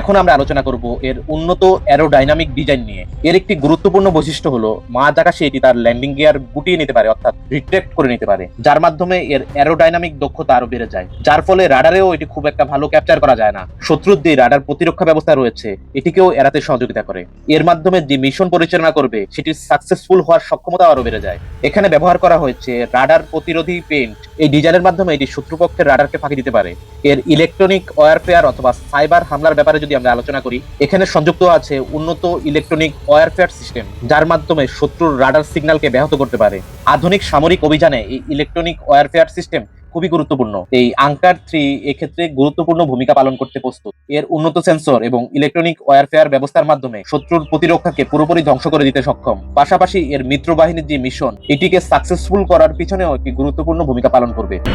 এখন আমরা আলোচনা করব এর উন্নত অ্যারোডাইনামিক ডিজাইন নিয়ে। এর একটি গুরুত্বপূর্ণ বৈশিষ্ট্য হলো, মাঝ এটি তার ল্যান্ডিং গিয়ার গুটিয়ে নিতে পারে, অর্থাৎ রিট্রেক্ট করে নিতে পারে, যার মাধ্যমে এর অ্যারোডাইনামিক দক্ষতা আরও বেড়ে যায়। যার ফলে রাডারেও এটি খুব একটা ভালো ক্যাপচার করা যায় না। শত্রুর যে রাডার প্রতিরক্ষা ব্যবস্থা রয়েছে, এটিকেও এড়াতে সহযোগিতা করে। এর মাধ্যমে যে মিশন পরিচালনা করবে, সেটি সাকসেসফুল হওয়ার সক্ষমতা আরও বেড়ে যায়। এখানে ব্যবহার করা হয়েছে রাডার প্রতিরোধী পেন্ট এই ডিজাইনের মাধ্যমে এটি শত্রুপক্ষের রাডারকে ফাঁকি দিতে পারে। এর ইলেকট্রনিক ওয়ারফেয়ার অথবা সাইবার হামলার ব্যাপারে যদি আমরা আলোচনা করি, এখানে সংযুক্ত আছে উন্নত ইলেকট্রনিক ওয়ারফেয়ার সিস্টেম, যার মাধ্যমে শত্রুর রাডার সিগন্যালকে ব্যাহত করতে পারে। আধুনিক সামরিক অভিযানে এই ইলেকট্রনিক ওয়ারফেয়ার সিস্টেম খুবই গুরুত্বপূর্ণ। এই আঙ্কার থ্রি এক্ষেত্রে গুরুত্বপূর্ণ ভূমিকা পালন করতে প্রস্তুত। এর উন্নত সেন্সর এবং ইলেকট্রনিক ওয়ারফেয়ার ব্যবস্থার মাধ্যমে শত্রুর প্রতিরক্ষাকে পুরোপুরি ধ্বংস করে দিতে সক্ষম। পাশাপাশি এর মিত্র বাহিনীর যে মিশন, এটিকে সাকসেসফুল করার পিছনেও একটি গুরুত্বপূর্ণ ভূমিকা পালন করবে।